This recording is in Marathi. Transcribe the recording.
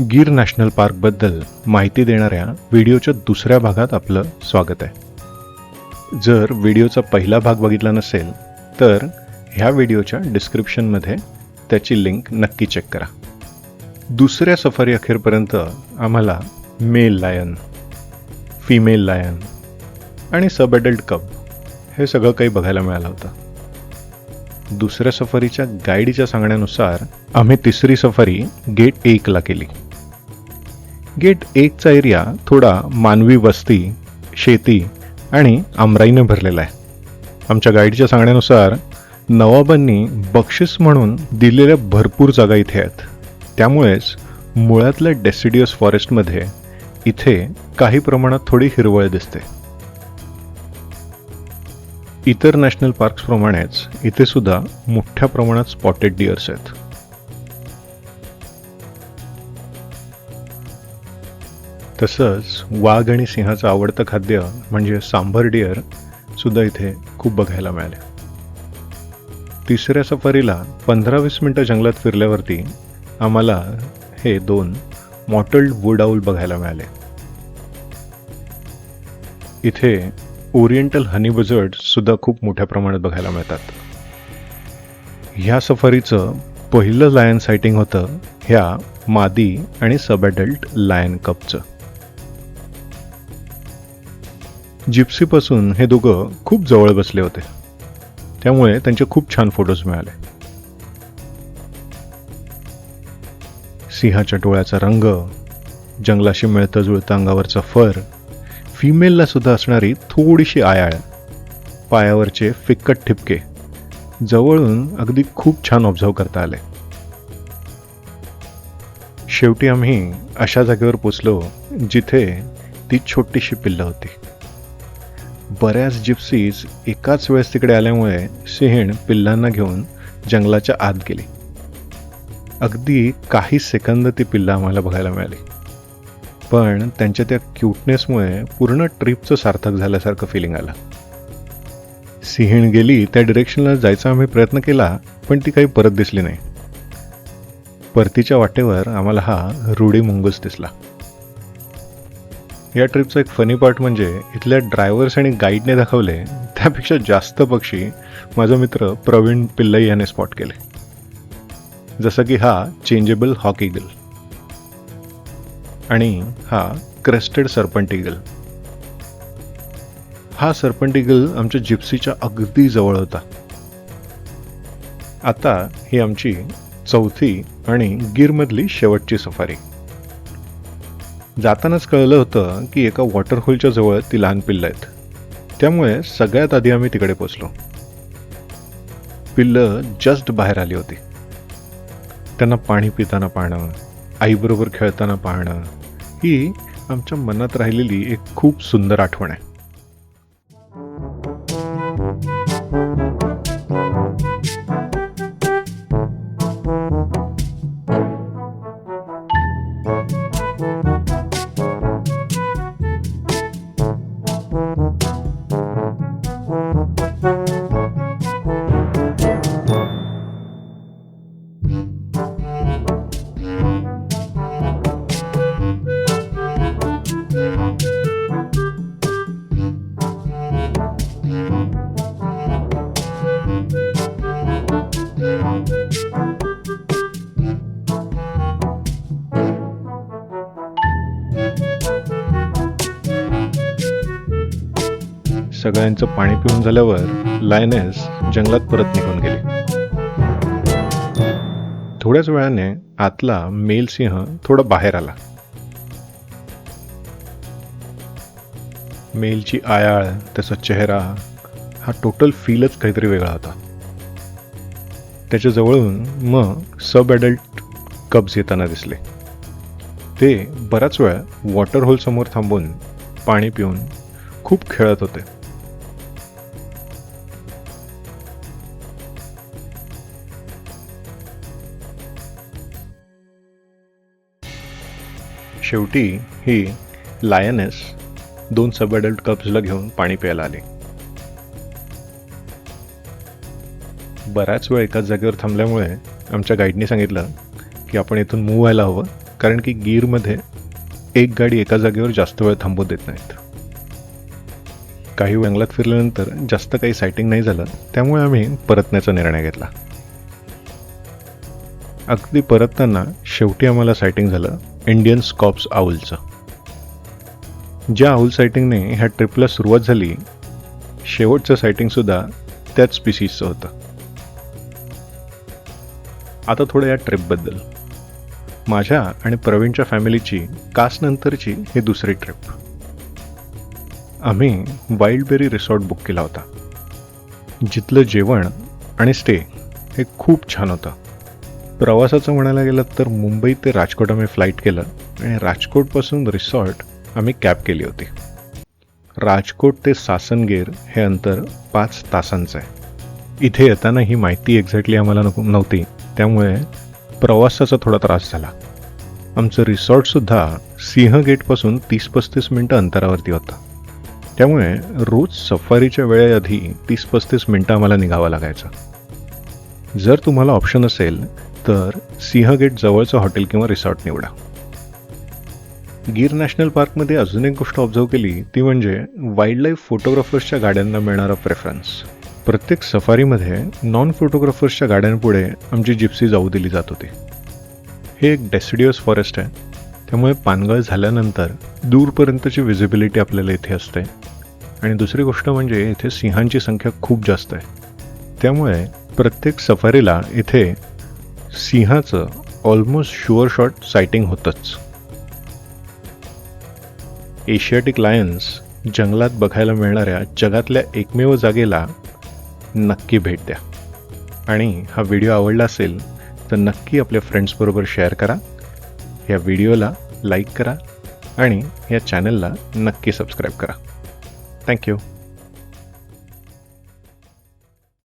गीर नॅशनल पार्कबद्दल माहिती देणाऱ्या व्हिडिओच्या दुसऱ्या भागात आपलं स्वागत आहे. जर व्हिडिओचा पहिला भाग बघितला नसेल तर ह्या व्हिडिओच्या डिस्क्रिप्शनमध्ये त्याची लिंक नक्की चेक करा. दुसऱ्या सफारी अखेरपर्यंत आम्हाला मेल लायन फिमेल लायन आणि सब अडल्ट कप हे सगळं काही बघायला मिळालं होतं. दुसऱ्या सफारीच्या गाईडच्या सांगण्यानुसार आम्ही तिसरी सफारी गेट एकला केली. गेट एकचा एरिया थोडा मानवी वस्ती शेती आणि आमराईने भरलेला आहे. आमच्या गाईडच्या सांगण्यानुसार नवाबांनी बक्षीस म्हणून दिलेल्या भरपूर जागा इथे आहेत. त्यामुळेच मुळातल्या डेसिडियस फॉरेस्टमध्ये इथे काही प्रमाणात थोडी हिरवळ दिसते. इतर नॅशनल पार्क्सप्रमाणेच इथे सुद्धा मोठ्या प्रमाणात स्पॉटेड डिअर्स आहेत. तसंच वाघ आणि सिंहाचं आवडतं खाद्य म्हणजे सांभर डिअर सुद्धा इथे खूप बघायला मिळाले. तिसऱ्या सफारीला पंधरा वीस मिनटं जंगलात फिरल्यावरती आम्हाला हे दोन मॉटल्ड वुड आऊल बघायला मिळाले. इथे ओरिएंटल हनी बजर्ड सुद्धा खूप मोठ्या प्रमाणात बघायला मिळतात. ह्या सफारीचं पहिलं लायन सायटिंग होतं ह्या मादी आणि सबॅडल्ट लायन कपचं. जिप्सीपासून हे दोघं खूप जवळ बसले होते. त्यामुळे त्यांचे खूप छान फोटोज मिळाले. सिंहाच्या डोळ्याचा रंग जंगलाशी मिळतं जुळतं अंगावरचा फर फिमेलला सुद्धा असणारी थोडीशी आयाळ पायावरचे फिक्कट ठिपके जवळून अगदी खूप छान ऑब्झर्व करता आले. शेवटी आम्ही अशा जागेवर पोचलो जिथे ती छोटीशी पिल्लं होती. बऱ्याच जिप्सीज एकाच वेळेस तिकडे आल्यामुळे सिंहण पिल्लांना घेऊन जंगलाच्या आत गेली. अगदी काही सेकंद ती पिल्लं आम्हाला बघायला मिळाली. पण त्यांच्या त्या क्यूटनेसमुळे पूर्ण ट्रिपचं सार्थक झाल्यासारखं फिलिंग आलं. सिंहण गेली त्या डिरेक्शनला जायचा आम्ही प्रयत्न केला पण ती काही परत दिसली नाही. परतीच्या वाटेवर आम्हाला हा रुडी मुंगूस दिसला. या ट्रिपचा एक फनी पार्ट म्हणजे इथल्या ड्रायव्हर्स आणि गाईडने दाखवले त्यापेक्षा जास्त पक्षी माझा मित्र प्रवीण पिल्लई याने स्पॉट केले. जसं की हा चेंजेबल हॉक इगल आणि हा क्रेस्टेड सर्पंट इगल हा सर्पंट इगल आमच्या जिप्सीच्या अगदी जवळ होता. आता ही आमची चौथी आणि गिरमधली शेवटची सफारी जातानाच कळलं होतं की एका वॉटरहोलच्या जवळ ती लहान पिल्लं आहेत. त्यामुळे सगळ्यात आधी आम्ही तिकडे पोचलो. पिल्लं जस्ट बाहेर आली होती. त्यांना पाणी पिताना पाहणं आईबरोबर खेळताना पाहणं ही आमच्या मनात राहिलेली एक खूप सुंदर आठवण आहे. सगळ्यांचं पाणी पिऊन झाल्यावर लायनेस जंगलात परत निघून गेली. थोड्याच वेळाने आतला मेल सिंह थोडा बाहेर आला. मेलची आयाळ त्याचा चेहरा हा टोटल फीलच काहीतरी वेगळा होता. त्याच्या जवळून मग सब ॲडल्ट कब्ज येताना दिसले. ते बराच वेळ वॉटर होलसमोर थांबून पाणी पिऊन खूप खेळत होते. शेवटी ही लायनेस दोन सब अडल्ट कप्सला घेऊन पाणी प्यायला आली. बऱ्याच वेळ एकाच जागेवर थांबल्यामुळे आमच्या गाईडने सांगितलं की आपण इथून मूव व्हायला हवं कारण की गीरमध्ये एक गाडी एका जागेवर जास्त वेळ थांबू देत नाहीत. काही जंगलात फिरल्यानंतर जास्त काही सायटिंग नाही झालं त्यामुळे आम्ही परतण्याचा निर्णय घेतला. अगदी परतताना शेवटी आम्हाला सायटिंग झालं. इंडियन स्कॉप्स आऊलचं ज्या आऊल सायटिंगने ह्या ट्रिपला सुरुवात झाली शेवटचं सायटिंगसुद्धा त्याच स्पिसीजचं होतं. आता थोडं या ट्रिपबद्दल माझ्या आणि प्रवीणच्या फॅमिलीची कासनंतरची ही दुसरी ट्रिप आम्ही वाईल्डबेरी रिसॉर्ट बुक केला होता. जिथलं जेवण आणि स्टे हे खूप छान होतं. प्रवासाचं म्हणायला गेलं तर मुंबई ते राजकोट आम्ही फ्लाईट केलं आणि राजकोटपासून रिसॉर्ट आम्ही कॅब केली होती. राजकोट ते सासनगेर हे अंतर पाच तासांचं आहे. इथे येताना ही माहिती एक्झॅक्टली आम्हाला नको नव्हती. त्यामुळे प्रवासाचा थोडा त्रास झाला. आमचं रिसॉर्टसुद्धा सिंहगेटपासून तीस पस्तीस मिनटं अंतरावरती होतं. त्यामुळे रोज सफारीच्या वेळेआधी तीस पस्तीस मिनटं आम्हाला निघावं लागायचं. जर तुम्हाला ऑप्शन असेल तर सिंहगेट जवळचं हॉटेल किंवा रिसॉर्ट निवडा. गीर नॅशनल पार्कमध्ये अजून एक गोष्ट ऑब्झर्व केली ती म्हणजे वाईल्डलाईफ फोटोग्राफर्सच्या गाड्यांना मिळणारा प्रेफरन्स प्रत्येक सफारीमध्ये नॉन फोटोग्राफर्सच्या गाड्यांपुढे आमची जिप्सी जाऊ दिली जात होती. हे एक डेसिडियस फॉरेस्ट आहे. त्यामुळे पानगळ झाल्यानंतर दूरपर्यंतची विजिबिलिटी आपल्याला इथे असते. आणि दुसरी गोष्ट म्हणजे इथे सिंहांची संख्या खूप जास्त आहे. त्यामुळे प्रत्येक सफारीला इथे सिंहाचं ऑलमोस्ट शुअर शॉट सायटिंग होतंच. एशियाटिक लायन्स जंगलात बघायला मिळणाऱ्या जगातल्या एकमेव जागेला नक्की भेट द्या. आणि हा व्हिडिओ आवडला असेल तर नक्की आपल्या फ्रेंड्सबरोबर शेअर करा. या व्हिडिओला लाईक करा आणि या चॅनलला नक्की सबस्क्राईब करा. थँक्यू